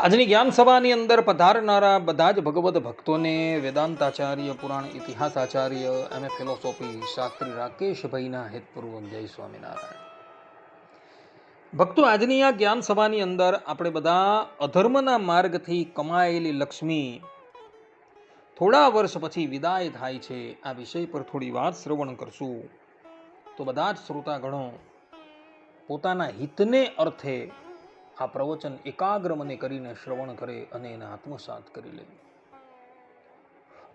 આજની જ્ઞાન સભાની અંદર પધારનારા બધા જ ભગવત ભક્તોને વેદાંતાચાર્ય, પુરાણ ઇતિહાસાચાર્ય એમ એ ફિલોસોફી શાસ્ત્રી રાકેશભાઈના હેતપૂર્વક જય સ્વામિનારાયણ. ભક્તો, આજની આ જ્ઞાન સભાની અંદર આપણે બધા અધર્મના માર્ગથી કમાયેલી લક્ષ્મી થોડા વર્ષ પછી વિદાય થાય છે. આ વિષય પર થોડી વાત શ્રવણ કરશું. તો બધા જ શ્રોતાગણો, પોતાના હિતને અર્થે આ પ્રવચન એકાગ્ર મને કરીને શ્રવણ કરે અને એને આત્મસાત કરી લે.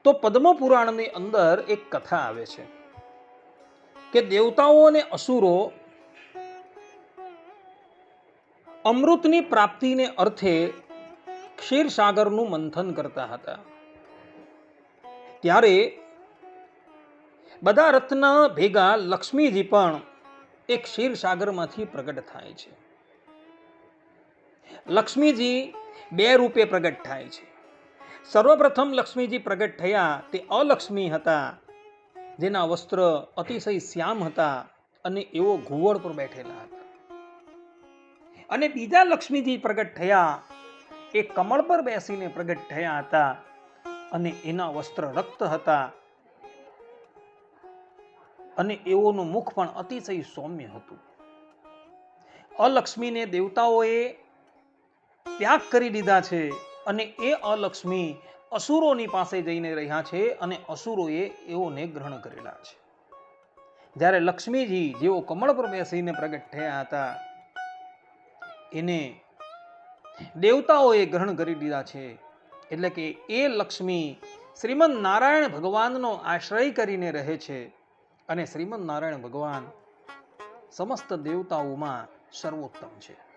તો પદ્મ પુરાણની અંદર એક કથા આવે છે કે દેવતાઓ અને અસુરો અમૃતની પ્રાપ્તિને અર્થે ક્ષીરસાગરનું મંથન કરતા હતા. ત્યારે બધા રત્ન ભેગા લક્ષ્મીજી પણ એ ક્ષીરસાગરમાંથી પ્રગટ થાય છે. લક્ષ્મીજી બે રૂપે પ્રગટ થાય છે. સર્વપ્રથમ લક્ષ્મીજી પ્રગટ થયા તે અલક્ષ્મી હતા, જેના વસ્ત્ર અતિશય શ્યામ હતા અને એવો ઘુવડ પર બેઠેલા હતા. અને બીજા લક્ષ્મીજી પ્રગટ થયા, એ કમળ પર બેસીને પ્રગટ થયા હતા અને એના વસ્ત્ર રક્ત હતા. અને એઓનું મુખ પણ અતિશય સૌમ્ય હતું. અલક્ષ્મીને દેવતાઓએ ત્યાગ કરી દીધા છે અને એ અલક્ષ્મી અસુરોની પાસે જઈને રહ્યા છે અને અસુરોએ એઓને ગ્રહણ કરેલા છે. જ્યારે લક્ષ્મીજી જેઓ કમળ પર બેસીને પ્રગટ થયા હતા, એને દેવતાઓએ ગ્રહણ કરી દીધા છે. એટલે કે એ લક્ષ્મી શ્રીમદ નારાયણ ભગવાનનો આશ્રય કરીને રહે છે અને શ્રીમદ નારાયણ ભગવાન સમસ્ત દેવતાઓમાં સર્વોત્તમ છે.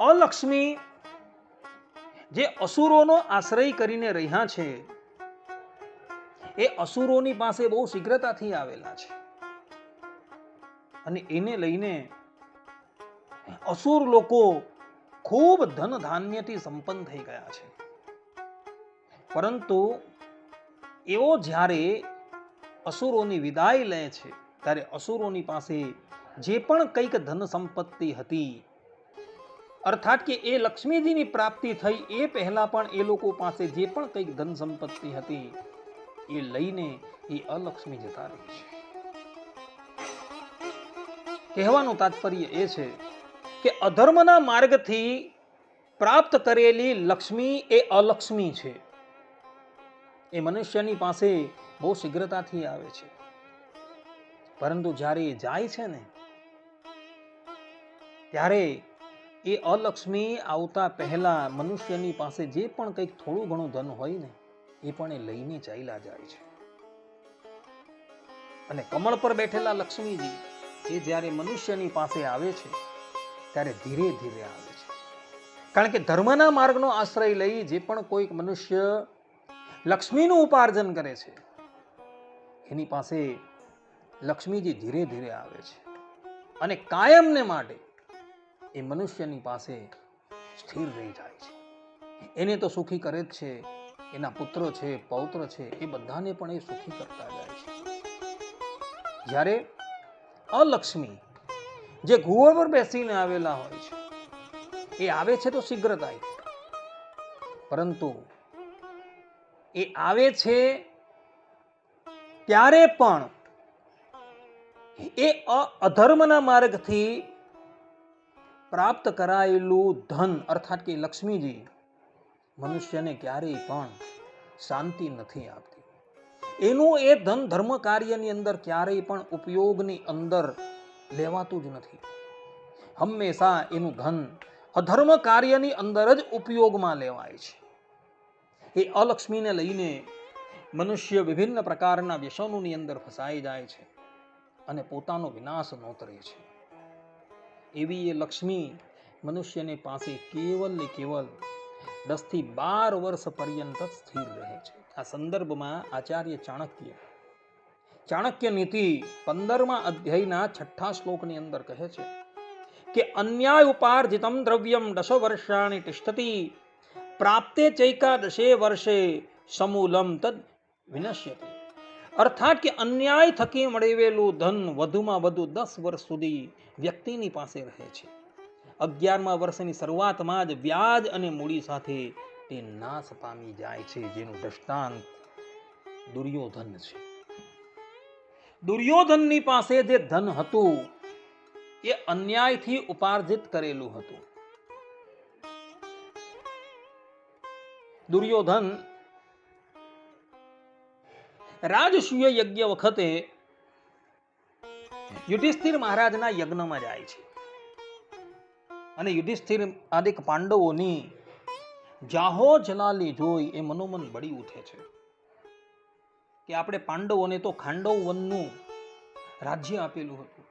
અલક્ષ્મી, જે અસુરોનો આશ્રય કરીને રહ્યા છે, એ અસુરોની પાસે બહુ શીઘ્રતાથી આવેલા છે. અને એને લઈને અસુર લોકો ખૂબ ધન ધાન્યથી સંપન્ન થઈ ગયા છે. પરંતુ એઓ જ્યારે અસુરોની વિદાય લે છે, ત્યારે અસુરોની પાસે જે પણ કંઈક ધન સંપત્તિ હતી અર્થાત કે એ લક્ષ્મીજીની પ્રાપ્તિ થઈ એ પહેલા પણ એ લોકો પાસે જે પણ કંઈક ધન સંપત્તિ હતી, એ લઈને એ અલક્ષ્મી જતા રહી છે. કહેવાનું તાત્પર્ય એ છે કે અધર્મના માર્ગથી પ્રાપ્ત કરેલી લક્ષ્મી એ અલક્ષ્મી છે. એ મનુષ્યની પાસે બહુ શીઘ્રતાથી આવે છે. પરંતુ જ્યારે એ જાય છે ને, ત્યારે એ અલક્ષ્મી આવતા પહેલા મનુષ્યની પાસે જે પણ કંઈક થોડું ઘણું ધન હોય ને, એ પણ એ લઈને ચાલ્યા જાય છે. અને કમળ પર બેઠેલા લક્ષ્મીજી, એ જ્યારે મનુષ્યની પાસે આવે છે, ત્યારે ધીરે ધીરે આવે છે. કારણ કે ધર્મના માર્ગનો આશ્રય લઈ જે પણ કોઈક મનુષ્ય લક્ષ્મીનું ઉપાર્જન કરે છે, એની પાસે લક્ષ્મીજી ધીરે ધીરે આવે છે. અને કાયમને માટે એ મનુષ્યની પાસે સ્થિર રહી જાય છે. એને તો સુખી કરે જ છે. એના પુત્ર છે, પૌત્ર છે, એ બધાને પણ એ સુખી કરતા જાય છે. જ્યારે અલક્ષ્મી જે ગુવા પર બેસીને આવેલા હોય છે, એ આવે છે તો શીઘ્રતાય પરંતુ એ આવે છે ત્યારે પણ એ અધર્મના માર્ગથી પ્રાપ્ત કરાયેલું ધન અર્થાત કે લક્ષ્મીજી, મનુષ્યને ક્યારેય પણ શાંતિ નથી આપતી. એનું એ ધન ધર્મ કાર્યની અંદર ક્યારેય પણ ઉપયોગની અંદર લેવાતું જ નથી. હંમેશા એનું ધન અધર્મ કાર્યની અંદર જ ઉપયોગમાં લેવાય છે. એ અલક્ષ્મીને લઈને મનુષ્ય વિભિન્ન પ્રકારના વ્યસનોની અંદર ફસાઈ જાય છે અને પોતાનો વિનાશ નોતરે છે. એવી એ લક્ષ્મી મનુષ્યને પાસે કેવલ ને કેવલ દસથી બાર વર્ષ પર્યંત સ્થિર રહે છે. આ સંદર્ભમાં આચાર્ય ચાણક્ય ચાણક્ય નીતિ પંદરમા અધ્યાયના છઠ્ઠા શ્લોકની અંદર કહે છે કે, અન્યાય ઉપાર્જિતમ દ્રવ્યમ દશ વર્ષાણી તિષ્ઠતી, પ્રાપ્તે ચૈકાદશે વર્ષે સમૂલમ તદ વિનશ્યતે. અર્થાત કે અન્યાય થકી મળેલું ધન વધુમાં વધુ દસ વર્ષ સુધી વ્યક્તિની પાસે રહે છે. અગિયારમા વર્ષની શરૂઆતમાં જ વ્યાજ અને મૂડી સાથે તે નાશ પામી જાય છે, જેનું દ્રષ્ટાંત દુર્યોધન છે. દુર્યોધનની પાસે જે ધન હતું, એ અન્યાયથી ઉપાર્જિત કરેલું હતું. દુર્યોધન રાજસૂય યજ્ઞ વખતે યુધિષ્ઠિર મહારાજના યજ્ઞમાં જાય છે. અને યુધિષ્ઠિર આદિક પાંડવોની જાહો જલાલી જોઈ એ મનોમન બળી ઉઠે છે કે આપણે પાંડવોને તો ખાંડવ વનનું રાજ્ય આપેલું હતું.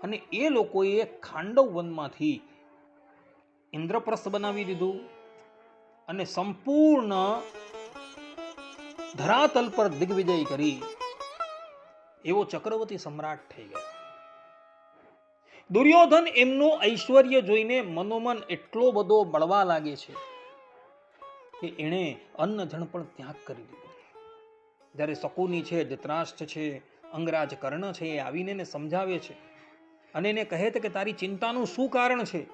અને એ લોકોએ ખાંડવ વનમાંથી ઇન્દ્રપ્રસ્થ બનાવી દીધું અને સંપૂર્ણ ધરાતલ પર દિગ્વિજય કરી એવો ચક્રવર્તી સમ્રાટ થઈ ગયો. દુર્યોધન એમનું ઐશ્વર્ય જોઈને મનોમન એટલો બધો બળવા લાગે છે કે એણે અન્ન જણ પણ ત્યાગ કરી દીધો. જ્યારે શકુની છે ધૃતરાષ્ટ્ર છે, અંગરાજ કર્ણ છે એ આવીને એને સમજાવે છે અને એને કહે છે કે તારી ચિંતાનું શું કારણ છે?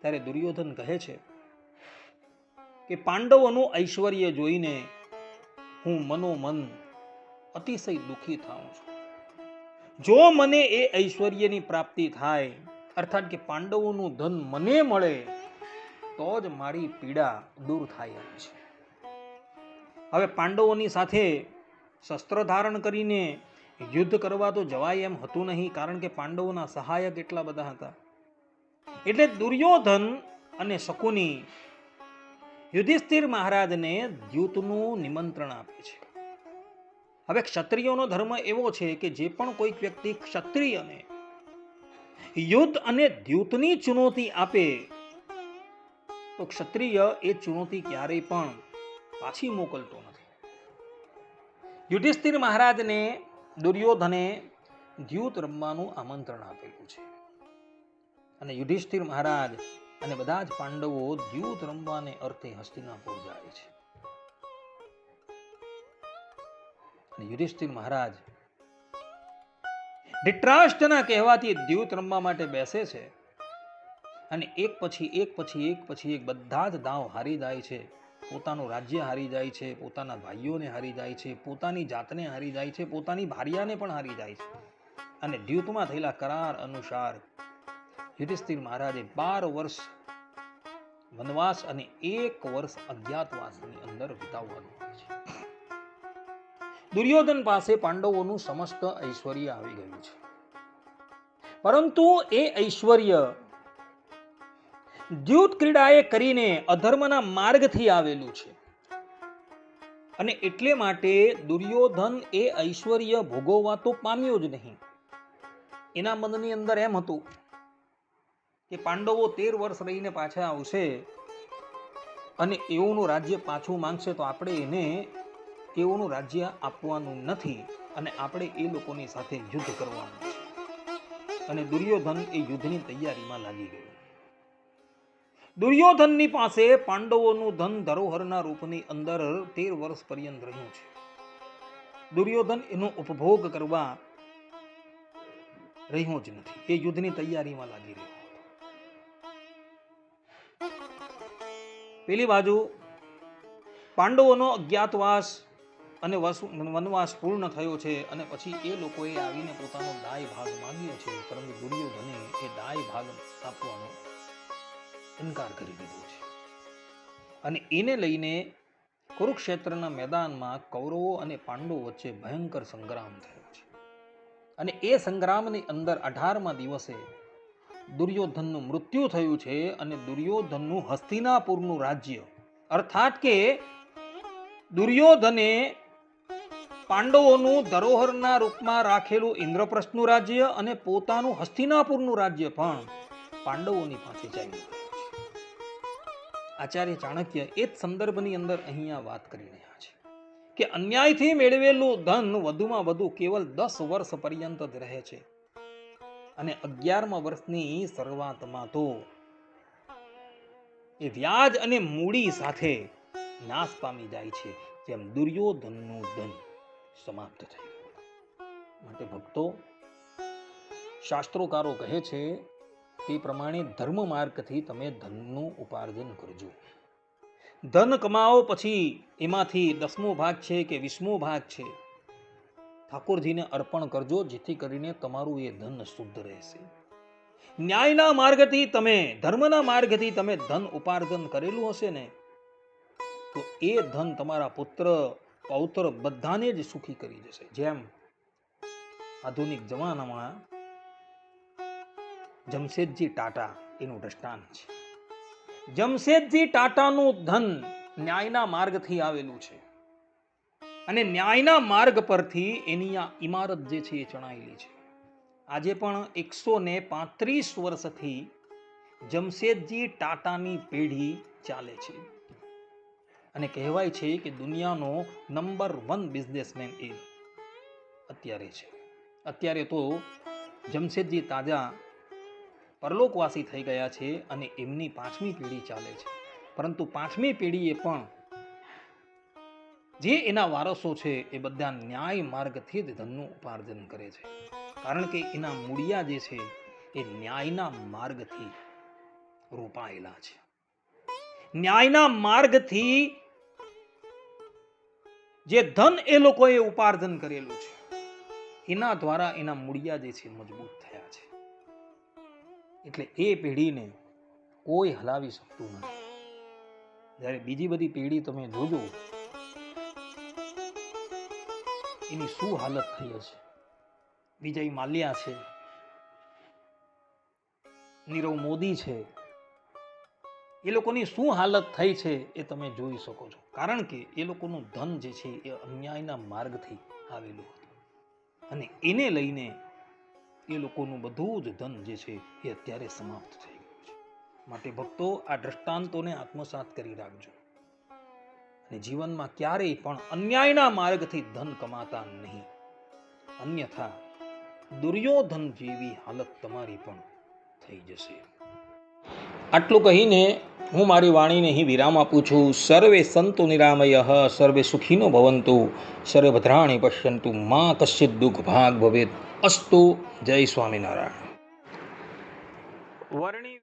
ત્યારે દુર્યોધન કહે છે કે પાંડવોનું ઐશ્વર્ય જોઈને હું મનોમન અતિશય દુઃખી થાઉં છું. જો મને એ ઐશ્વર્યની પ્રાપ્તિ થાય, અર્થાત કે પાંડવોનું ધન મને મળે, તો જ મારી પીડા દૂર થાય એમ છે. હવે પાંડવોની સાથે શસ્ત્ર ધારણ કરીને યુદ્ધ કરવા તો જવાય એમ હતું નહીં, કારણ કે પાંડવોના સહાયક એટલા બધા હતા. એટલે દુર્યોધન અને શકુની યુધિષ્ઠિર મહારાજને દ્યુતનું નિમંત્રણ આપે છે. હવે ક્ષત્રિયોનો ધર્મ એવો છે કે જે પણ કોઈક વ્યક્તિ ક્ષત્રિયને યુદ્ધ અને દ્યુતની ચુનૌતી આપે, તો ક્ષત્રિય એ ચુનૌતી ક્યારેય પણ પાછી મોકલતો નથી. યુધિષ્ઠિર મહારાજને દુર્યોધને દ્યુત રમવાનું આમંત્રણ આપેલું છે. અને યુધિષ્ઠિર મહારાજ અને બધા જ પાંડવો દ્યુત રમવાને અર્થે હસ્તિનાપુર જાય છે. અને યુધિષ્ઠિર મહારાજ ધૃતરાષ્ટ્રના કહેવાથી દ્યુત રમવા માટે બેસે છે અને એક પછી એક પછી એક પછી એક બધા જ દાવ હારી જાય છે. પોતાનું રાજ્ય હારી જાય છે, પોતાના ભાઈઓને હારી જાય છે, પોતાની જાતને હારી જાય છે, પોતાની ભાર્યાને પણ હારી જાય છે. અને દ્યુતમાં થયેલા કરાર અનુસાર યુધિષ્ઠિર મહારાજે બાર વર્ષ વનવાસ અને એક વર્ષ અજ્ઞાતવાસની અંદર વિતાવવાનું હોય છે. દુર્યોધન પાસે પાંડવોનું સમસ્ત ઐશ્વર્ય આવી ગયું છે. પરંતુ એ ઐશ્વર્ય દ્યુત ક્રીડાએ કરીને અધર્મના માર્ગથી આવેલું છે. અને એટલે માટે દુર્યોધન એ ઐશ્વર્ય ભોગવવા તો પામ્યો જ નહીં. એના મનની અંદર એમ હતું કે પાંડવો તેર વર્ષ રહીને પાછા આવશે અને એઓનું રાજ્ય પાછું માંગશે તો આપણે એને એઓનું રાજ્ય આપવાનું નથી અને આપણે એ લોકોની સાથે યુદ્ધ કરવાનું છે. અને દુર્યોધન એ યુદ્ધની તૈયારીમાં લાગી ગયો. દુર્યોધનની પાસે પાંડવોનું ધન ધરોહરના રૂપની અંદર તેર વર્ષ પર્યંત રહ્યું છે. દુર્યોધન એનો ઉપભોગ કરવા રહ્યો જ નથી. એ યુદ્ધની તૈયારીમાં લાગી રહ્યો. પેલી બાજુ પાંડવોનો અજ્ઞાતવાસ અને વસ- વનવાસ પૂર્ણ થયો છે અને પછી એ લોકોએ આવીને પોતાનો દાય ભાગ માંગ્યો છે, પરંતુ દુર્યોધને એ દાય ભાગ આપવાનો ઇનકાર કરી દીધો છે. અને એને લઈને કુરુક્ષેત્રના મેદાનમાં કૌરવો અને પાંડવો વચ્ચે ભયંકર સંગ્રામ થયો છે. અને એ સંગ્રામની અંદર અઢારમા દિવસે દુર્યોધનનું મૃત્યુ થયું છે અને દુર્યોધનનું હસ્તિનાપુરનું રાજ્ય. અર્થાત કે દુર્યોધને પાંડવોનું ધરોહરના રૂપમાં રાખેલું ઇન્દ્રપ્રસ્થનું રાજ્ય અને પોતાનું હસ્તિનાપુરનું રાજ્ય પણ પાંડવોની પાસે જાય આચાર્ય ચાણક્ય એ જ સંદર્ભની અંદર અહીંયા વાત કરી રહ્યા છે કે અન્યાયથી મેળવેલું ધન વધુમાં વધુ કેવલ દસ વર્ષ પર્યંત જ રહે છે. અને અગિયારમા વર્ષની શરૂઆતમાં તો એ વ્યાજ અને મૂડી સાથે નાશ પામી જાય છે, જેમ દુર્યોધનનું ધન સમાપ્ત થઈ ગયું માટે ભક્તો, શાસ્ત્રોકારો કહે છે તે પ્રમાણે ધર્મ માર્ગથી તમે ધનનું ઉપાર્જન કરજો. ધન કમાઓ પછી એમાંથી દસમો ભાગ છે કે વીસમો ભાગ છે? ઠાકોરજીને અર્પણ કરજો, જેથી કરીને તમારું એ ધન શુદ્ધ રહેશે. ન્યાયના માર્ગથી તમે, ધર્મના માર્ગથી તમે ધન ઉપાર્જન કરેલું હશે ને, તો એ ધન તમારા પુત્ર, પૌત્ર બધાને જ સુખી કરી જશે. જેમ આધુનિક જમાનામાં જમશેદજી ટાટા એનું દ્રષ્ટાંત છે. જમશેદજી ટાટાનું ધન ન્યાયના માર્ગથી આવેલું છે. અને ન્યાયના માર્ગ પરથી એની આ ઇમારત જે છે એ ચણાયેલી છે. આજે પણ એકસો ને પાંત્રીસ વર્ષથી જમશેદજી ટાટાની પેઢી ચાલે છે. અને કહેવાય છે કે દુનિયાનો નંબર વન બિઝનેસમેન એ અત્યારે છે. અત્યારે તો જમશેદજી તાજા પરલોકવાસી થઈ ગયા છે અને એમની પાંચમી પેઢી ચાલે છે. પરંતુ પાંચમી પેઢીએ પણ જે એના વારસો છે એ બધા ન્યાય માર્ગથી જ ધનનું ઉપાર્જન કરે છે. કારણ કે એના મૂળિયા જે છે એ ન્યાયના માર્ગથી રોપાયેલા છે. ન્યાયના માર્ગથી જે ધન એ લોકોએ ઉપાર્જન કરેલું છે, એના દ્વારા એના મૂળિયા જે છે મજબૂત થયા છે. એટલે એ પેઢીને કોઈ હલાવી શકતું નથી. જ્યારે બીજી બધી પેઢી તમે જોજો એની શું હાલત થઈ હશે? વિજય માલ્યા છે. નીરવ મોદી છે. એ લોકોની શું હાલત થઈ છે એ તમે જોઈ શકો છો. કારણ કે એ લોકોનું ધન જે છે એ અન્યાયના માર્ગથી આવેલું હતું. અને એને લઈને એ લોકોનું બધું જ ધન જે છે એ અત્યારે સમાપ્ત થઈ ગયું છે. માટે ભક્તો, આ દ્રષ્ટાંતોને આત્મસાત કરી રાખજો. અને જીવનમાં ક્યારેય પણ અન્યાયના માર્ગથી ધન કમાતા નહીં. અન્યથા દુર્યોધન જેવી હાલત તમારી પણ થઈ જશે. આટલું કહીને હું મારી વાણીને અહીં વિરામ આપું છું. સર્વે સંતો નિરામય, સર્વે સુખીનો ભવંતુ, સર્વે ભદ્રાણી પશ્યંતુ, મા કશ્ચિત દુઃખ ભાગ ભવેત. અસ્તુ, જય સ્વામિનારાયણ. વર્ણિ